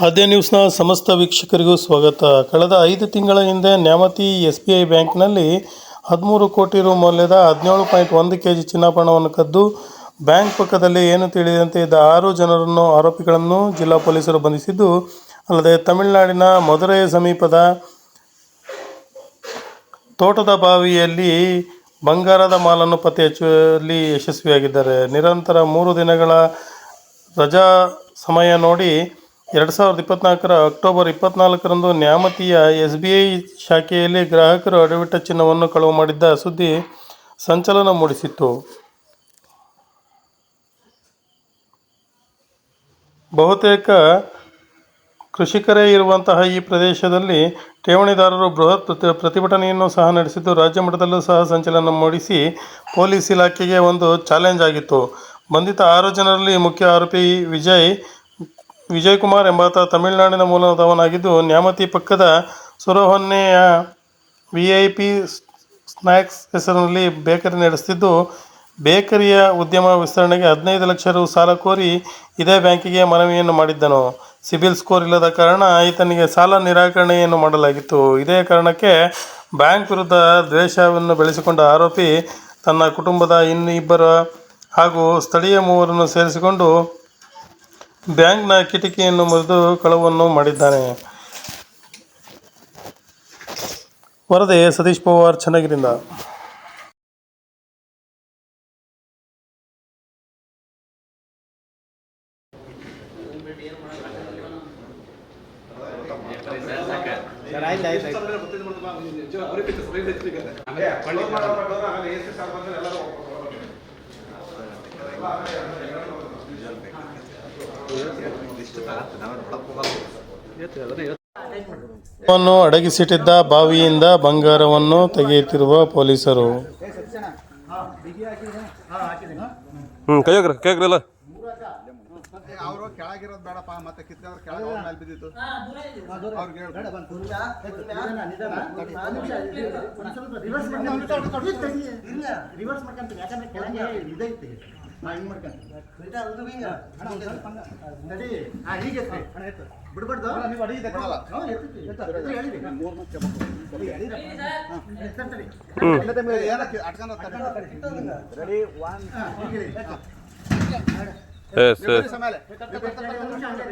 ಆದ್ಯ ನ್ಯೂಸ್ನ ಸಮಸ್ತ ವೀಕ್ಷಕರಿಗೂ ಸ್ವಾಗತ. ಕಳೆದ ಐದು ತಿಂಗಳ ಹಿಂದೆ ನ್ಯಾಮತಿ ಎಸ್ ಬಿ ಐ ಬ್ಯಾಂಕ್ನಲ್ಲಿ ಹದಿಮೂರು ಕೋಟಿ ರು ಮೌಲ್ಯದ ಹದಿನೇಳು ಪಾಯಿಂಟ್ ಒಂದು ಕೆ ಜಿ ಚಿನ್ನಾಭರಣವನ್ನು ಕದ್ದು ಬ್ಯಾಂಕ್ ಪಕ್ಕದಲ್ಲಿ ಏನು ತಿಳಿದಂತೆ ಇದ್ದ ಆರು ಜನರನ್ನು ಆರೋಪಿಗಳನ್ನು ಜಿಲ್ಲಾ ಪೊಲೀಸರು ಬಂಧಿಸಿದ್ದು, ಅಲ್ಲದೆ ತಮಿಳುನಾಡಿನ ಮಧುರೈ ಸಮೀಪದ ತೋಟದ ಬಾವಿಯಲ್ಲಿ ಬಂಗಾರದ ಮಾಲನ್ನು ಪತ್ತೆ ಹಚ್ಚುವಲ್ಲಿ ಯಶಸ್ವಿಯಾಗಿದ್ದಾರೆ. ನಿರಂತರ ಮೂರು ದಿನಗಳ ರಜಾ ಸಮಯ ನೋಡಿ ಎರಡು ಸಾವಿರದ ಇಪ್ಪತ್ನಾಲ್ಕರ ಅಕ್ಟೋಬರ್ ಇಪ್ಪತ್ನಾಲ್ಕರಂದು ನ್ಯಾಮತಿಯ ಎಸ್ ಬಿ ಐ ಶಾಖೆಯಲ್ಲಿ ಗ್ರಾಹಕರು ಅಡವಿಟ್ಟ ಚಿನ್ನವನ್ನು ಕಳವು ಮಾಡಿದ್ದ ಸುದ್ದಿ ಸಂಚಲನ ಮೂಡಿಸಿತ್ತು. ಬಹುತೇಕ ಕೃಷಿಕರೇ ಇರುವಂತಹ ಈ ಪ್ರದೇಶದಲ್ಲಿ ಠೇವಣಿದಾರರು ಬೃಹತ್ ಪ್ರತಿ, ಪ್ರತಿಭಟನೆಯನ್ನು ಸಹ ನಡೆಸಿದ್ದು, ರಾಜ್ಯ ಮಟ್ಟದಲ್ಲೂ ಸಹ ಸಂಚಲನ ಮೂಡಿಸಿ ಪೊಲೀಸ್ ಇಲಾಖೆಗೆ ಒಂದು ಚಾಲೆಂಜ್ ಆಗಿತ್ತು. ಬಂಧಿತ ಆರು ಜನರಲ್ಲಿ ಮುಖ್ಯ ಆರೋಪಿ ವಿಜಯ್ ವಿಜಯ್ ಕುಮಾರ್ ಎಂಬಾತ ತಮಿಳುನಾಡಿನ ಮೂಲದವನಾಗಿದ್ದು ನ್ಯಾಮತಿ ಪಕ್ಕದ ಸುರಹೊನ್ನೆಯ ವಿ ಐ ಪಿ ಸ್ನ್ಯಾಕ್ಸ್ ಹೆಸರಿನಲ್ಲಿ ಬೇಕರಿ ನಡೆಸುತ್ತಿದ್ದು ಬೇಕರಿಯ ಉದ್ಯಮ ವಿಸ್ತರಣೆಗೆ ಹದಿನೈದು ಲಕ್ಷ ರು ಸಾಲ ಕೋರಿ ಇದೇ ಬ್ಯಾಂಕಿಗೆ ಮನವಿಯನ್ನು ಮಾಡಿದ್ದನು. ಸಿಬಿಲ್ ಸ್ಕೋರ್ ಇಲ್ಲದ ಕಾರಣ ಈತನಿಗೆ ಸಾಲ ನಿರಾಕರಣೆಯನ್ನು ಮಾಡಲಾಗಿತ್ತು. ಇದೇ ಕಾರಣಕ್ಕೆ ಬ್ಯಾಂಕ್ ವಿರುದ್ಧ ದ್ವೇಷವನ್ನು ಬೆಳೆಸಿಕೊಂಡ ಆರೋಪಿ ತನ್ನ ಕುಟುಂಬದ ಇನ್ನಿಬ್ಬರ ಹಾಗೂ ಸ್ಥಳೀಯ ಮೂವರನ್ನು ಸೇರಿಸಿಕೊಂಡು ಬ್ಯಾಂಕ್ನ ಕಿಟಕಿಯನ್ನು ಮುರಿದು ಕಳವನ್ನು ಮಾಡಿದ್ದಾನೆ. ವರದಿ ಸತೀಶ್ ಪವಾರ್ ಚನ್ನಗಿರಿಂದ ವನ್ನು ಅಡಗಿಸಿಟ್ಟಿದ್ದ ಬಾವಿಯಿಂದ ಬಂಗಾರವನ್ನು ತೆಗೆಯುತ್ತಿರುವ ಪೊಲೀಸರು ಹ್ಞೂ ಕೈಯಾಗ್ರ ಕೈಯಾಗ್ರಲ್ಲ ಅವರು ಕೆಳಗಿರೋದು ಬೇಡಪ್ಪ ಮತ್ತೆ ಕಿತ್ತವ್ರು ಕೆಳಗೆ ಅವ್ರ ಮೇಲೆ ಬಿದ್ದಿತ್ತು ಅವ್ರಿಗೆ. ರಿವರ್ಸ್ ಮಾಡ್ಕೊಂತೀವಿ ಯಾಕಂದ್ರೆ ಕೆಳಗೆ ಇದೈತಿ ಹಿಂಗ್ ಮಾಡ್ಕೊಂತೀನಿ ಅಣ್ಣ, ಒಂದ್ ಸ್ವಲ್ಪ ಹಂಗ. ನಡಿ. ಹಾ, ಹೀಗೆ ಎತ್ತಿ. ಅಣ್ಣ, ಎತ್ತು. ಬಿಡ್ಬಾರ್ದು ನೀವು ಅಡಿಗೆ ಬಿಡಲ್ಲ. ಎಳಿರಿ ಎತ್ತಂತಡಿ. ಏ, ಏನಕ್ಕೆ ಅಟ್ಕೊಂಡು ಹೋಗ್ತಾರೆ? ಹಾ, ಹೀಗೆ ಇಳಿ. ಎತ್ತು. ಎಸ್ ಎಸ್ ನಿಮಿಷ ಮೇಲೆ.